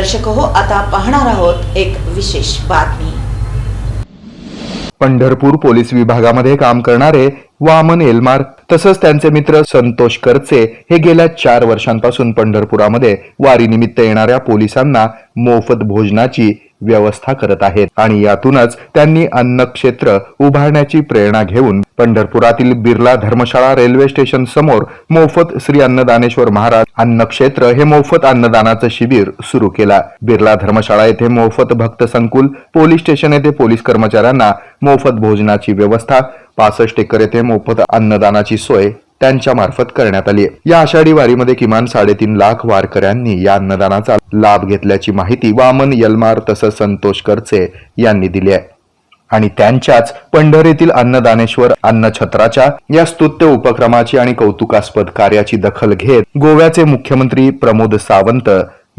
दर्शक हो आता पाहणार आहोत एक विशेष बातमी. पंढरपूर पोलीस विभागामध्ये काम करणारे वामन एलमार तसंच त्यांचे मित्र संतोष करचे हे गेल्या चार वर्षांपासून पंढरपुरामध्ये वारीनिमित्त येणाऱ्या पोलिसांना मोफत भोजनाची व्यवस्था करत आहेत. आणि यातूनच त्यांनी अन्न क्षेत्र उभारण्याची प्रेरणा घेऊन पंढरपुरातील बिर्ला धर्मशाळा रेल्वे स्टेशन समोर मोफत श्री अन्नदानेश्वर महाराज अन्न क्षेत्र हे मोफत अन्नदानाचं शिबिर सुरू केला. बिर्ला धर्मशाळा येथे मोफत भक्त संकुल पोलीस स्टेशन येथे पोलीस कर्मचाऱ्यांना मोफत भोजनाची व्यवस्था पासष्ट एकर येथे मोफत अन्नदानाची सोय त्यांच्या मार्फत करण्यात आली आहे. या आषाढी वारीमध्ये किमान साडेतीन लाख वारकऱ्यांनी या अन्नदानाचा लाभ घेतल्याची माहिती वामन यलमार तसंच संतोष करचे यांनी दिली आहे आणि त्यांच्याच पंढरीतील अन्नदानेश्वर अन्नछत्राच्या या स्तुत्य उपक्रमाची आणि कौतुकास्पद कार्याची दखल घेत गोव्याचे मुख्यमंत्री प्रमोद सावंत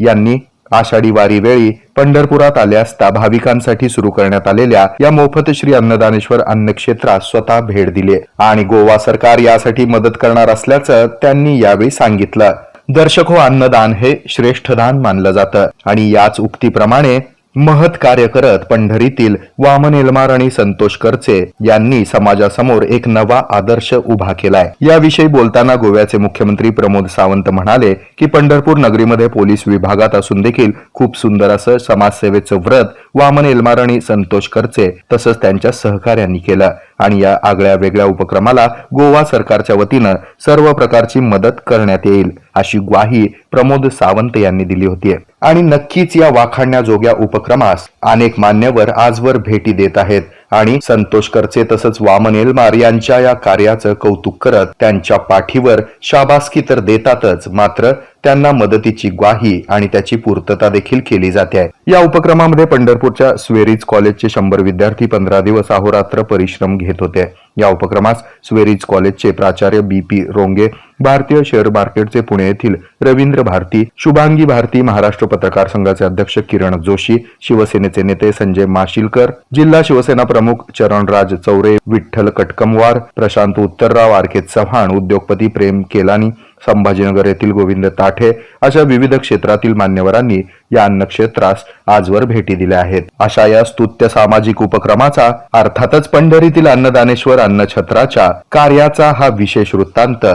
यांनी आषाढी वारी वेळी पंढरपुरात आल्या असता भाविकांसाठी सुरू करण्यात आलेल्या या मोफत श्री अन्नदानेश्वर अन्न क्षेत्रात स्वतः भेट दिली. आणि गोवा सरकार यासाठी मदत करणार असल्याचं त्यांनी यावेळी सांगितलं. दर्शक हो अन्नदान हे श्रेष्ठ दान मानलं जातं. आणि याच उक्तीप्रमाणे महत कार्य करत पंढरीतील वामन एलमार आणि संतोष करचे यांनी समाजासमोर एक नवा आदर्श उभा केलाय. याविषयी बोलताना गोव्याचे मुख्यमंत्री प्रमोद सावंत म्हणाले की पंढरपूर नगरीमध्ये पोलीस विभागात असून देखील खूप सुंदर असं समाजसेवेचं व्रत वामन एलमार आणि संतोष करचे तसंच त्यांच्या सहकार्यांनी केलं. आणि या आगळ्या वेगळ्या उपक्रमाला गोवा सरकारच्या वतीनं सर्व प्रकारची मदत करण्यात येईल अशी ग्वाही प्रमोद सावंत यांनी दिली होती. आणि नक्कीच या वाखाणण्याजोग्या उपक्रमास अनेक मान्यवर आजवर भेटी देत आहेत. आणि संतोष करचे तसंच वामन एलमार यांच्या या कार्याचं कौतुक करत त्यांच्या पाठीवर शाबासकी तर देतातच मात्र त्यांना मदतीची ग्वाही आणि त्याची पूर्तता देखील केली जाते. आहे या उपक्रमामध्ये पंढरपूरच्या स्वेरीज कॉलेजचे शंभर विद्यार्थी पंधरा दिवस अहोरात्र परिश्रम घेत होते. या उपक्रमास स्वेरीज कॉलेजचे प्राचार्य बी पी रोंगे भारतीय शेअर मार्केटचे पुणे येथील रवींद्र भारती शुभांगी भारती महाराष्ट्र पत्रकार संघाचे अध्यक्ष किरण जोशी शिवसेनेचे नेते संजय माशिलकर जिल्हा शिवसेना प्रमुख चरणराज चौरे विठ्ठल कटकमवार प्रशांत उत्तरराव आरके चव्हाण उद्योगपती प्रेम केलानी संभाजीनगर येथील गोविंद ताठे अशा विविध क्षेत्रातील मान्यवरांनी या अन्न क्षेत्रास आजवर भेटी दिल्या आहेत. अशा या स्तुत्य सामाजिक उपक्रमाचा अर्थातच पंढरीतील अन्नदानेश्वर अन्नछत्राच्या कार्याचा हा विशेष वृत्तांत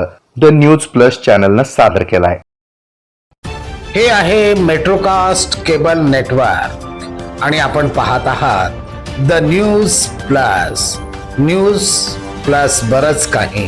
द न्यूज प्लस चॅनलनं सादर केलाय. हे आहे मेट्रोकास्ट केबल नेटवर्क आणि आपण पाहत आहात the news plus news plus बरच काही.